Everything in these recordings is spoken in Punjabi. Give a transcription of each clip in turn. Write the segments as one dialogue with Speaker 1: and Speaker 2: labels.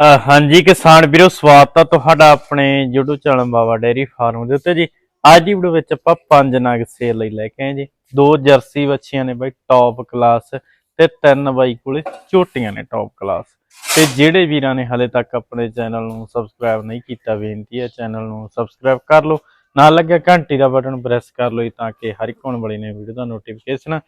Speaker 1: ਹਾਂਜੀ ਕਿਸਾਨ ਵੀਰੋ, ਸਵਾਗਤ ਆ ਤੁਹਾਡਾ ਆਪਣੇ YouTube channel Baba dairy farm ਦੇ ਉੱਤੇ ਜੀ। ਅੱਜ ਦੀ ਵੀਡੀਓ ਵਿੱਚ ਆਪਾਂ ਪੰਜ ਨਗ ਸੇਲ ਲਈ ਲੈ ਕੇ ਆਏ ਜੀ। ਦੋ ਜਰਸੀ ਬੱਚੀਆਂ ਨੇ ਬਾਈ ਟੌਪ ਕਲਾਸ ਤੇ ਤਿੰਨ ਬਾਈ ਕੋਲੇ ਝੋਟੀਆਂ ਨੇ ਟੌਪ ਕਲਾਸ ਤੇ ਜਿਹੜੇ ਵੀਰਾਂ ਨੇ ਹਲੇ ਤੱਕ ਆਪਣੇ ਚੈਨਲ ਨੂੰ ਸਬਸਕ੍ਰਾਈਬ ਨਹੀਂ ਕੀਤਾ, ਬੇਨਤੀ ਹੈ ਚੈਨਲ ਨੂੰ ਸਬਸਕ੍ਰਾਈਬ ਕਰ ਲਓ। ਨਾਲ ਲੱਗਿਆ ਘੰਟੀ ਦਾ ਬਟਨ ਪ੍ਰੈਸ ਕਰ ਲਓ ਤਾਂ ਕਿ ਹਰ ਇੱਕ ਹੋਣ ਵਾਲੀ ਨੇ ਵੀਡੀਓ ਦਾ ਨੋਟੀਫਿਕੇਸ਼ਨ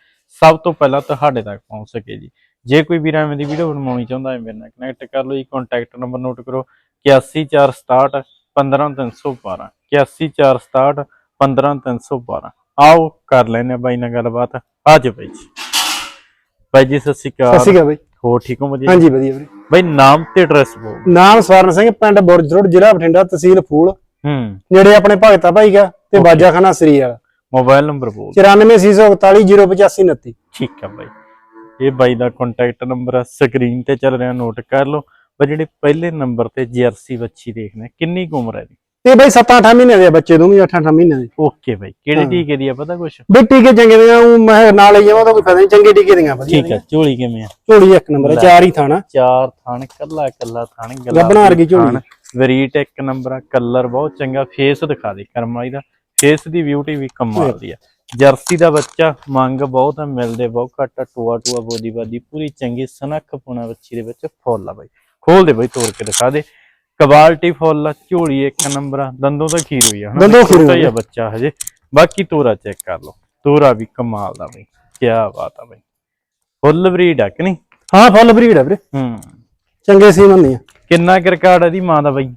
Speaker 1: ਸਭ ਤੋਂ ਪਹਿਲਾਂ ਤੁਹਾਡੇ ਤੱਕ ਪਹੁੰਚ ਸਕੇ ਜੀ। ਜੇ ਕੋਈ ਵੀਰ ਐਵੇਂ ਦੀ ਵੀਡੀਓ ਬਣਵਾਉਣੀ ਚਾਹੁੰਦਾ ਹੈ ਮੇਰੇ ਨਾਲ ਕਨੈਕਟ ਕਰ ਲਓ ਜੀ ਕੰਟੈਕਟ ਨੰਬਰ ਨੋਟ ਕਰੋ 8146 15312 8146 15312 ਆਓ ਕਰ ਲੈਨੇ ਆ ਬਾਈ ਨਾਲ ਗੱਲਬਾਤ। ਅੱਜ ਬਾਈ ਜੀ। ਬਾਈ ਜੀ ਸਤਿ ਸ਼੍ਰੀ
Speaker 2: ਸਤਿ
Speaker 1: ਅਕਾਲ
Speaker 2: ਸ਼੍ਰੀ ਅਕਾਲ ਬਾਈ।
Speaker 1: ਹੋ ਠੀਕ ਹੋ ਵਧੀਆ?
Speaker 2: ਹਾਂਜੀ ਵਧੀਆ ਵੀਰੇ।
Speaker 1: ਬਾਈ ਨਾਮ ਤੇ ਐਡਰੈਸ ਬੋਲ
Speaker 2: ਨਾਮ ਸਵਰਨ ਸਿੰਘ ਪਿੰਡ ਬੁਰਜ ਰੋਡ ਜ਼ਿਲ੍ਹਾ ਬਠਿੰਡਾ ਤਹਿਸੀਲ ਫੂਲ।
Speaker 1: ਹੂੰ।
Speaker 2: ਨੇੜੇ ਆਪਣੇ ਭਗਤਾ ਭਾਈ ਦਾ ਤੇ ਬਾਜਾਖਾਨਾ ਸ੍ਰੀ ਵਾਲਾ।
Speaker 1: ਮੋਬਾਈਲ ਨੰਬਰ ਬੋਲ
Speaker 2: 9448404529
Speaker 1: ਠੀਕ ਆ ਬਾਈ। ਇਹ ਬਾਈ ਦਾ ਕੰਟੈਕਟ ਨੰਬਰ ਆ ਸਕਰੀਨ ਤੇ ਚੱਲ ਰਿਹਾ ਨੋਟ ਕਰ ਲਓ। ਬਈ ਜਿਹੜੇ ਪਹਿਲੇ ਨੰਬਰ ਤੇ ਜਰਸੀ ਬੱਚੀ ਦੇਖਦੇ ਕਿੰਨੀ ਕੁ ਉਮਰ ਹੈ ਦੀ
Speaker 2: ਇਹ ਬਾਈ 7-8 ਮਹੀਨੇ ਦੇ ਆ ਬੱਚੇ ਦੋਵੇਂ 8-8 ਮਹੀਨੇ ਦੇ।
Speaker 1: ਓਕੇ ਬਾਈ ਕਿਹੜੇ। ਟੀਕੇ ਦੀ ਆ ਪਤਾ ਕੁਛ?
Speaker 2: ਬਈ ਟੀਕੇ ਚੰਗੇ ਦੇ ਆ ਊਂ ਮੈਂ ਨਾਲ ਹੀ ਜਾਵਾਂ ਤਾਂ ਕੋਈ ਫਾਇਦਾ ਨਹੀਂ ਚੰਗੇ ਟੀਕੇ ਦੀਆਂ ਵਧੀਆ
Speaker 1: ਠੀਕ ਆ ਝੋਲੀ ਕਿਵੇਂ ਆ?
Speaker 2: ਝੋਲੀ ਇੱਕ ਨੰਬਰ ਹੈ ਚਾਰ ਹੀ ਥਾਣਾ
Speaker 1: ਚਾਰ ਥਣ ਕੱਲਾ ਕੱਲਾ ਥਣ
Speaker 2: ਗੱਭਣਾ ਵਰਗੀ ਝੋਲੀ।
Speaker 1: ਵਰੀਟ ਇੱਕ ਨੰਬਰ ਆ ਕਲਰ ਬਹੁਤ ਚੰਗਾ ਫੇਸ ਦਿਖਾ ਦੇ ਕਰਮਾਈ ਦਾ। ਫੇਸ ਦੀ ਬਿਊਟੀ ਵੀ ਕਮਾਲ ਦੀ ਆ। ਜਰਸੀ ਦਾ ਬੱਚਾ ਮੰਗ ਬਹੁਤ ਆ ਮਿਲਦੇ ਬਹੁਤ ਘੱਟ ਆ ਟੂਆ ਟੂਆ ਬੋਦੀ ਬਾਦੀ ਪੂਰੀ ਚੰਗੀ ਸਨੱਖ ਪੁਣਾ ਬੱਚੀ ਦੇ ਵਿੱਚ ਫੁੱਲ ਆ ਬਾਈ। ਖੋਲ ਦੇ ਬਾਈ ਤੋੜ ਕੇ ਦਿਖਾ ਦੇ। ਕੁਆਲਿਟੀ ਫੁੱਲ ਆ ਝੋਲੀ ਇੱਕ ਨੰਬਰ ਆ ਦੰਦੋਂ ਤਾਂ ਖੀਰ ਹੋਈ ਆ ਹਨਾ?
Speaker 2: ਦੰਦੋਂ ਖੀਰ
Speaker 1: ਹੀ ਆ।
Speaker 2: ਹੋਈ ਆ।
Speaker 1: ਬੱਚਾ ਹਜੇ। ਬਾਕੀ ਤੋਰਾ ਚੈੱਕ ਕਰ ਲਓ। ਤੋਰਾ ਵੀ ਕਮਾਲ ਦਾ ਬਾਈ ਕੀ ਬਾਤ ਆ ਬਾਈ। ਫੁੱਲ ਬਰੀਡ ਆ ਕਿ ਨਹੀਂ?
Speaker 2: ਹਾਂ ਫੁੱਲ ਬਰੀਡ ਹੈ ਵੀਰੇ।
Speaker 1: ਹੂੰ।
Speaker 2: ਚੰਗੇ ਸੀਮਨ ਦੀਆਂ
Speaker 1: ਕਿੰਨਾ ਕੁ ਰਿਕਾਰਡ ਹੈ ਦੀ ਮਾਂ ਦਾ ਬਾਈ?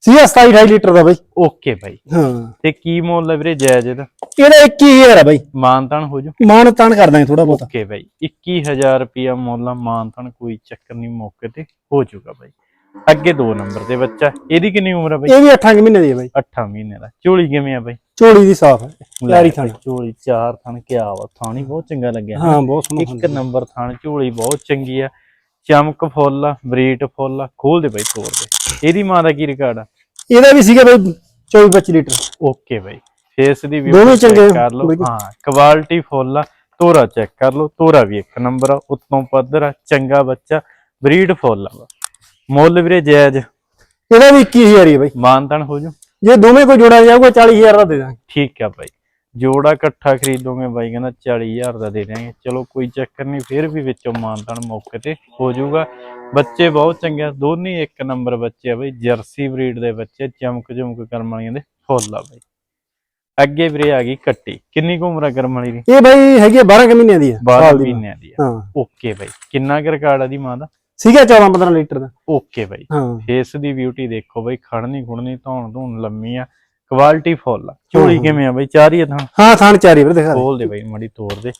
Speaker 2: ਸੀ 27 28 ਲੀਟਰ ਦਾ ਬਾਈ।
Speaker 1: ਓਕੇ ਬਾਈ।
Speaker 2: ਹਾਂ।
Speaker 1: ਤੇ ਕੀ ਮੁੱਲ ਹੈ ਵੀਰੇ ਜਾਇਜ਼ ਇਹਦਾ?
Speaker 2: ਇਹਦਾ 21000 ਹੈ ਬਾਈ।
Speaker 1: ਮਾਨਤਨ ਹੋ ਜੂ
Speaker 2: ਮਾਨ ਤਾਨ ਕਰ ਦਾਂਗੇ ਥੋੜਾ ਬਹੁਤਾ।
Speaker 1: ਓਕੇ ਬਾਈ 21000 ਰੁਪਿਆ ਮੁੱਲ ਆ ਮਾਨਤਨ ਕੋਈ ਚੱਕਰ ਨਹੀਂ ਮੌਕੇ ਤੇ ਹੋ ਜਾਊਗਾ ਬਾਈ। ਅੱਗੇ ਦੋ ਨੰਬਰ ਤੇ ਬੱਚਾ ਇਹਦੀ ਕਿੰਨੀ ਉਮਰ ਹੈ ਬਾਈ?
Speaker 2: ਇਹ ਵੀ 8 ਮਹੀਨੇ ਦੀ ਹੈ ਬਾਈ।
Speaker 1: 8 ਮਹੀਨੇ ਦਾ। ਝੋਲੀ ਕਿਵੇਂ ਆ ਬਾਈ?
Speaker 2: ਝੋਲੀ ਦੀ ਸਾਫ਼ ਹੈ ਪਿਆਰੀ ਥਾਣੀ।
Speaker 1: ਝੋਲੀ ਚਾਰ ਥਣ ਕਿਆ ਵਾ ਥਾਣੀ ਬਹੁਤ ਚੰਗਾ ਲੱਗਿਆ।
Speaker 2: ਹਾਂ ਬਹੁਤ ਸੋਹਣਾ
Speaker 1: ਇੱਕ ਨੰਬਰ ਥਣ ਝੋਲੀ ਬਹੁਤ ਚੰਗੀ ਆ। ਚਮਕ ਫੁੱਲ ਆ ਬਰੀਟ ਫੁੱਲ ਆ ਖੋਲ ਦੇ ਬਾਈ ਤੋੜ ਦੇ। ਇਹਦੀ ਮਾਂ ਦਾ ਕੀ ਰਿਕਾਰਡ ਆ?
Speaker 2: ਇਹਦਾ ਵੀ ਸੀਗਾ ਬਾਈ 24 25 ਲੀਟਰ।
Speaker 1: ਓਕੇ ਬਾਈ। ਫੇਸ ਦੀ ਵੀ
Speaker 2: ਦੋਵੇਂ ਚੰਗੇ
Speaker 1: ਕਰ ਲਓ। ਹਾਂ ਕੁਆਲਿਟੀ ਫੁੱਲ ਆ ਤੋਰਾ ਚੈੱਕ ਕਰ ਲਓ। ਤੋਰਾ ਵੀ ਇੱਕ ਨੰਬਰ ਆ ਉੱਤੋਂ ਪੱਧਰ ਆ ਚੰਗਾ ਬੱਚਾ ਬਰੀਡ ਫੁੱਲ ਆ। ਮੁੱਲ ਵੀਰੇ ਜਾਇਜ਼।
Speaker 2: ਇਹਦਾ ਵੀ 21000 ਹੀ ਬਾਈ।
Speaker 1: ਮਾਨਤਨ ਹੋ ਜੂ
Speaker 2: ਜੇ ਦੋਵੇਂ ਕੋਈ ਜੋੜਾ ਜਾਊਗਾ 40000 ਦਾ ਦੇ ਦਾਂਗੇ।
Speaker 1: ਠੀਕ ਆ ਬਾਈ। ਜੋੜਾ ਇਕੱਠਾ ਖਰੀਦੋਗੇ ਬਾਈ ਕਹਿੰਦਾ 40000 ਦਾ ਦੇ ਦਿਆਂਗੇ। ਚਲੋ ਕੋਈ ਚੱਕਰ ਨਹੀਂ ਫਿਰ ਵੀ ਵਿੱਚੋਂ ਮਾਨਤਨ ਮੌਕੇ ਤੇ ਹੋ ਜਾਊਗਾ। ਬੱਚੇ ਬਹੁਤ ਚੰਗੇ ਆ ਦੋਨੇ ਇੱਕ ਨੰਬਰ ਬੱਚੇ ਆ ਬਾਈ। ਜਰਸੀ ਬਰੀਡ ਦੇ ਬੱਚੇ ਚਮਕ ਚਮਕ ਕਰਮ ਵਾਲੀਆਂ ਦੇ ਫੁੱਲ ਆ ਬਾਈ। ਅੱਗੇ ਵੀਰੇ ਆ ਗਈ ਕੱਟੀ। ਕਿੰਨੀ ਕੁ ਉਮਰ ਆ ਕਰਮ ਵਾਲੀ ਦੀ?
Speaker 2: ਇਹ ਬਾਈ ਹੈਗੀ ਆ 12 ਕੁ ਮਹੀਨਿਆਂ ਦੀ ਹੈ
Speaker 1: 12
Speaker 2: ਸਾਲ ਦੀ
Speaker 1: ਮਹੀਨਿਆਂ ਦੀ ਆ।
Speaker 2: ਹਾਂ।
Speaker 1: ਓਕੇ ਬਾਈ। ਕਿੰਨਾ ਕੁ ਰਿਕਾਰਡ ਆ ਦੀ ਮਾਂ ਦਾ?
Speaker 2: ਸੀਗਾ 14 15 ਲੀਟਰ ਦਾ।
Speaker 1: ਓਕੇ ਬਾਈ।
Speaker 2: ਹਾਂ।
Speaker 1: ਫੇਸ ਦੀ ਬਿਊਟੀ ਦੇਖੋ ਬਾਈ ਖੜਨੀ ਖੁੜਨੀ ਧੌਣ ਧੂਣ ਲੰਮੀ ਆ ਕੁਆਲਿਟੀ ਫੁੱਲ ਆ।
Speaker 2: ਹਾਂ।
Speaker 1: ਕਿਵੇਂ ਆ ਬਾਈ? ਚਾਰ ਆ ਥਾਂ?
Speaker 2: ਹਾਂ ਥਾਣ ਚਾਰੀ ਵੀਰ ਦਿਖਾ ਦੇ।
Speaker 1: ਖੋਲ ਦੇ ਬਾਈ ਮੜੀ ਤੋੜ ਦੇ।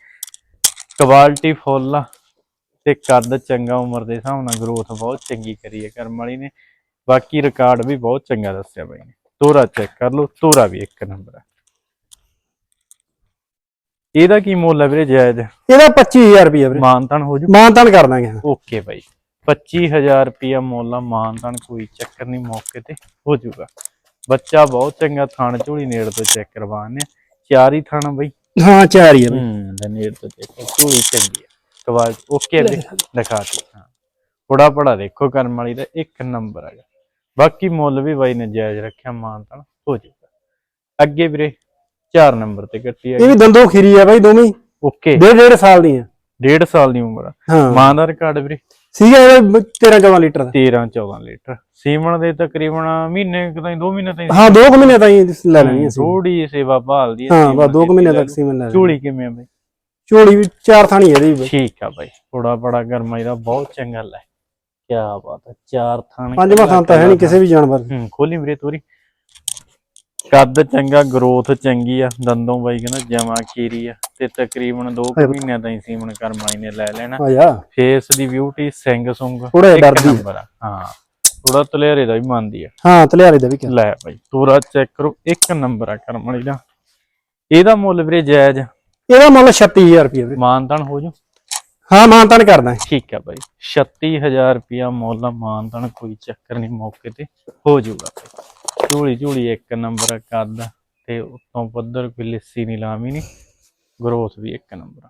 Speaker 1: ਕੁਆਲਿਟੀ ਫੁੱਲ ਆ ਤੇ ਕੱਦ ਚੰਗਾ ਉਮਰ ਦੇ ਹਿਸਾਬ ਨਾਲ ਗਰੋਥ ਬਹੁਤ ਚੰਗੀ ਕਰੀ ਹੈ ਕਰਮ ਵਾਲੀ ਨੇ। ਬਾਕੀ ਰਿਕਾਰਡ ਵੀ ਬਹੁਤ ਚੰਗਾ ਦੱਸਿਆ ਬਾਈ ਨੇ। ਤੋਰਾ ਚੈੱਕ ਕਰ ਲਓ ਤੋਰਾ ਵੀ ਇੱਕ ਨੰਬਰ ਆ। ਇਹਦਾ ਕੀ ਮੁੱਲ ਹੈ ਵੀਰੇ ਜਾਇਜ਼?
Speaker 2: ਇਹਦਾ 25000 ਰੁਪਏ ਵੀਰੇ।
Speaker 1: ਮਾਨਤਨ ਹੋ ਜੂ?
Speaker 2: ਮਾਨ ਤਾਨ ਕਰ ਦਾਂਗੇ ਹਾਂ।
Speaker 1: ਓਕੇ ਬਾਈ। 25000 ਰੁਪਿਆ ਮੁੱਲ ਆ ਮਾਨਤਨ ਕੋਈ ਚੱਕਰ ਨਹੀਂ ਮੌਕੇ ਤੇ ਹੋ ਜਾਊਗਾ ਬੱਚਾ ਬਹੁਤ ਚੰਗਾ ਥਣ ਝੋਲੀ ਨੇੜ ਤੋਂ ਚੈੱਕ ਕਰਵਾਣੇ ਚਾਰ ਹੀ ਥਣ ਬਈ।
Speaker 2: ਹਾਂ ਚਾਰ ਹੀ
Speaker 1: ਦਾ ਨੇੜ ਤੋਂ ਚੈੱਕ ਝੋਲੀ ਚੰਗੀ ਆ। ਕਵਾਲ ਓਕੇ ਦੇ। ਦਿਖਾਤੀ ਹਾਂ। ਬੜਾ ਬੜਾ ਦੇਖੋ ਕਰਮ ਵਾਲੀ ਦਾ ਇੱਕ ਨੰਬਰ ਹੈਗਾ ਬਾਕੀ ਮੁੱਲ ਵੀ ਬਾਈ ਨੇ ਜਾਇਜ਼ ਰੱਖਿਆ ਮਾਨਤਨ ਹੋ ਜਾਊਗਾ ਅੱਗੇ ਵੀਰੇ 4 ਨੰਬਰ ਤੇ ਕੱਟੀ
Speaker 2: ਇਹ
Speaker 1: ਹੈ
Speaker 2: ਵੀ ਦੰਦੋਂ ਖੀਰੀ ਆ ਬਾਈ ਦੋਵੇਂ।
Speaker 1: ਓਕੇ।
Speaker 2: ਡੇਢ ਡੇਢ ਸਾਲ ਦੀਆਂ
Speaker 1: ਡੇਢ ਸਾਲ ਦੀ ਉਮਰ ਆ।
Speaker 2: ਹਾਂ।
Speaker 1: ਮਾਂ ਦਾ ਰਿਕਾਰਡ ਵੀਰੇ?
Speaker 2: ਸੀਗਾ ਇਹਦਾ 13 14 ਲੀਟਰ ਦਾ।
Speaker 1: 13 14 ਲੀਟਰ। ਸੀਮਣ ਦੇ ਤਕਰੀਬਨ ਮਹੀਨੇ ਕੁ ਤਾਈਂ 2 ਮਹੀਨੇ ਤਾਈਂ
Speaker 2: ਹਾਂ 2 ਮਹੀਨੇ ਤਾਈਂ ਲੈ ਲੈਣੀ ਅਸੀਂ
Speaker 1: ਥੋੜੀ ਸੇਵਾ ਭਾਲਦੀ ਹੈ
Speaker 2: ਹਾਂ ਬਸ 2
Speaker 1: ਦੀ
Speaker 2: ਮਹੀਨੇ ਤੱਕ ਸੀਮਨ ਲੈ ਲੈਣੀ।
Speaker 1: ਝੋਲੀ ਕਿਵੇਂ ਆ ਬਈ?
Speaker 2: ਝੋਲੀ ਵੀ ਚਾਰ ਥਾਣੀ ਇਹਦੀ ਵੀ। ਬਾਈ
Speaker 1: ਠੀਕ ਆ ਬਾਈ। ਥੋੜਾ ਬੜਾ ਗਰਮਾਈ ਦਾ ਬਹੁਤ ਚੰਗਾ ਲੈ। ਕੀ ਬਾਤ ਹੈ ਚਾਰ ਥਾਣੇ
Speaker 2: ਪੰਜਵਾਂ ਥਾਂ ਤਾਂ ਹੈ ਨਹੀਂ ਕਿਸੇ ਵੀ ਜਾਨਵਰ।
Speaker 1: ਹੂੰ ਖੋਲੀ ਵੀਰੇ ਤੋਰੀ। ਕੱਦ ਚੰਗਾ ਗਰੋਥ ਚੰਗੀ ਆ। ਦੰਦੋਂ ਬਾਈ ਕਹਿੰਦਾ ਜਮਾ ਕੀਰੀ ਆ। ਤੇ ਤਕਰੀਬਨ 2
Speaker 2: ਹਾਏ।
Speaker 1: ਮਹੀਨਿਆਂ ਤਾਈਂ ਸੀਮਣ ਕਰਮਾਈ ਨੇ ਲੈ ਲੈਣਾ। ਫੇਸ ਦੀ ਬਿਊਟੀ ਸੁੰਗ
Speaker 2: ਜਿਹਾ
Speaker 1: ਇੱਕ
Speaker 2: ਡਰਦੀ
Speaker 1: ਹਾਂ ਥੋੜਾ ਤਲੇਰੇ ਦਾ ਵੀ ਮੰਨਦੀ ਆ।
Speaker 2: ਹਾਂ ਤਲਿਆਰੇ ਦਾ ਵੀ ਕਿਹਾ
Speaker 1: ਲੈ ਭਾਈ ਪੂਰਾ ਚੈੱਕ ਕਰੋ ਇੱਕ ਨੰਬਰ ਆ ਕਰਮ ਵਾਲੀ ਦਾ। ਇਹਦਾ ਮੁੱਲ ਵੀਰੇ ਜਾਇਜ਼
Speaker 2: ਇਹਦਾ ਮੁੱਲ 36000 ਰੁਪਏ ਵੀਰੇ।
Speaker 1: ਮਾਨਤਨ ਹੋ ਜੂ
Speaker 2: ਹਾਂ ਮਾਨ ਤਾਨ ਕਰ ਦਾਂਗੇ
Speaker 1: ਠੀਕ ਆ ਬਾਈ 36000 ਰੁਪਿਆ ਮੁੱਲ ਮਾਨਤਨ ਕੋਈ ਚੱਕਰ ਨਹੀਂ ਮੌਕੇ ਤੇ ਹੋ ਜਾਊਗਾ। ਬਾਈ ਝੋਲੀ ਝੋਲੀ ਇੱਕ ਨੰਬਰ ਕੱਦ ਤੇ ਉਤੋਂ ਪੱਧਰ ਕੋਈ ਲਿੱਸੀ ਨਹੀਂ ਲਾਮੀ ਨਹੀਂ ਗਰੋਥ ਵੀ ਇੱਕ ਨੰਬਰ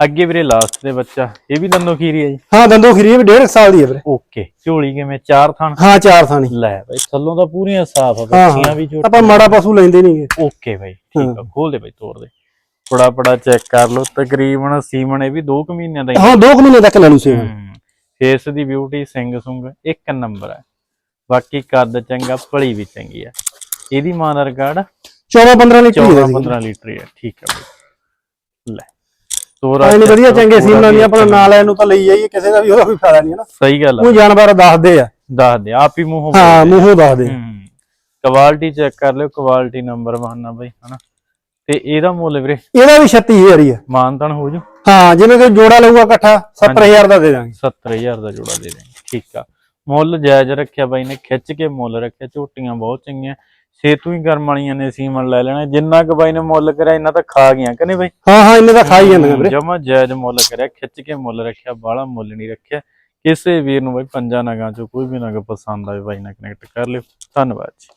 Speaker 1: ਅੱਗੇ ਵੀਰੇ ਲਾਸਟ ਦੇ ਬੱਚਾ ਇਹ ਵੀ ਦੰਦੋ ਖੀਰੀ ਹੈ ਜੀ?
Speaker 2: ਹਾਂ ਦੰਦੋ ਖੀਰੀ ਇਹ ਵੀ 1.5 ਸਾਲ ਦੀ ਹੈ ਵੀਰੇ।
Speaker 1: ਓਕੇ ਝੋਲੀ ਕਿਵੇਂ? ਚਾਰ ਥਣ
Speaker 2: ਹਾਂ ਚਾਰ ਥਾਣੀ
Speaker 1: ਲੈ ਬਈ ਥੱਲੋਂ ਤਾਂ ਪੂਰੀਆਂ ਸਾਫ਼ ਆ ਬੱਚੀਆਂ ਵੀ ਝੋਟੀਆਂ
Speaker 2: ਆਪਾਂ ਮਾੜਾ ਪਸ਼ੂ ਲੈਂਦੇ ਨਹੀਂਗੇ
Speaker 1: ਓਕੇ ਬਾਈ ਠੀਕ ਆ ਖੋਲ ਦੇ ਬਾਈ ਤੋੜ ਦੇ। ਬੜਾ ਬੜਾ ਚੈੱਕ ਕਰ ਲਓ ਤਕਰੀਬਨ ਸੀਮਨ ਇਹ ਵੀ 2 ਕੁ ਮਹੀਨਿਆਂ ਦਾ ਹੀ
Speaker 2: ਹਾਂ 2 ਮਹੀਨੇ ਤੱਕ ਲੈ ਲੂ ਸੇ
Speaker 1: ਫੇਸ ਦੀ ਬਿਊਟੀ ਸਿੰਘ ਸੁੰਗ ਇੱਕ ਨੰਬਰ ਹੈ ਬਾਕੀ ਕੱਦ ਚੰਗਾ ਭਲੀ ਵੀ ਚੰਗੀ ਆ। ਇਹਦੀ ਮਾਂ ਦਾ ਰਿਕਾਰਡ
Speaker 2: 14 15 ਲੀਟਰ ਹੀ
Speaker 1: 14
Speaker 2: ਹੈ
Speaker 1: 15 ਲੀਟਰ ਹੀ ਠੀਕ ਹੈ ਬਾਈ। ਲੈ ਤੋਰਾ check
Speaker 2: ਵਧੀਆ ਚੰਗੇ ਸੀਮਨਾਂ ਦੀ ਆਪਣਾ ਨਾਂ ਲੈਣ ਨੂੰ ਤਾਂ ਲਈ ਜਾਈਏ ਕਿਸੇ ਦਾ ਵੀ ਉਹਦਾ ਕੋਈ ਫਾਇਦਾ ਨਹੀਂ ਹੈ ਨਾ।
Speaker 1: ਸਹੀ ਗੱਲ ਆ।
Speaker 2: ਉਹ ਜਾਨਵਰ ਦੱਸਦੇ ਆ।
Speaker 1: ਦੱਸ ਦੇ ਆਪ ਹੀ ਮੂੰਹੋਂ
Speaker 2: ਹਾਂ ਮੂੰਹੋਂ ਦੱਸਦੇ।
Speaker 1: ਕੁਆਲਿਟੀ ਚੈੱਕ ਕਰ ਲਿਓ ਕੁਆਲਿਟੀ ਨੰਬਰ ਵਨ ਆ ਬਾਈ ਹਨਾ। ਤੇ ਇਹਦਾ ਮੁੱਲ ਵੀਰੇ?
Speaker 2: ਇਹਦਾ ਵੀ 36000 ਹੀ ਆ।
Speaker 1: ਮਾਨਤਨ ਹੋ ਜੂ।
Speaker 2: ਹਾਂ ਜਿਵੇਂ ਕੋਈ ਜੋੜਾ ਲਊਗਾ ਇਕੱਠਾ 70000 ਦਾ ਦੇ ਦਾਂਗੇ।
Speaker 1: 70000 ਦਾ ਜੋੜਾ ਦੇ ਦੇਣਗੇ ਠੀਕ ਆ। ਮੁੱਲ ਜਾਇਜ਼ ਰੱਖਿਆ ਬਾਈ ਨੇ ਖਿੱਚ ਕੇ ਮੁੱਲ ਰੱਖਿਆ ਝੋਟੀਆਂ ਬਹੁਤ ਚੰਗੀਆਂ ਸੇਤੂ ਹੀ ਕਰਮ ਵਾਲੀਆਂ ਨੇ ਸੀਮਨ ਲੈ ਲੈਣਾ ਜਿੰਨਾ ਕੁ ਬਾਈ ਨੇ ਮੁੱਲ ਕਰਿਆ ਇੰਨਾ ਤਾਂ ਖਾ ਗਿਆ ਕਿ ਨਹੀਂ ਬਾਈ?
Speaker 2: ਹਾਂ ਹਾਂ ਇੰਨੇ ਤਾਂ ਖਾਈ ਜਾਂਦੀਆਂ ਵੀਰੇ।
Speaker 1: ਜਮਾ ਜਾਇਜ਼ ਮੁੱਲ ਕਰਿਆ ਖਿੱਚ ਕੇ ਮੁੱਲ ਰੱਖਿਆ ਬਾਹਲਾ ਮੁੱਲ ਨਹੀਂ ਰੱਖਿਆ। ਕਿਸੇ ਵੀਰ ਨੂੰ ਬਾਈ ਪੰਜਾਂ ਨਗਾਂ ਚੋਂ ਕੋਈ ਵੀ ਨਗ ਪਸੰਦ ਆਵੇ ਬਾਈ ਨਾਲ ਕਨੈਕਟ ਕਰ ਲਿਓ। ਧੰਨਵਾਦ ਜੀ।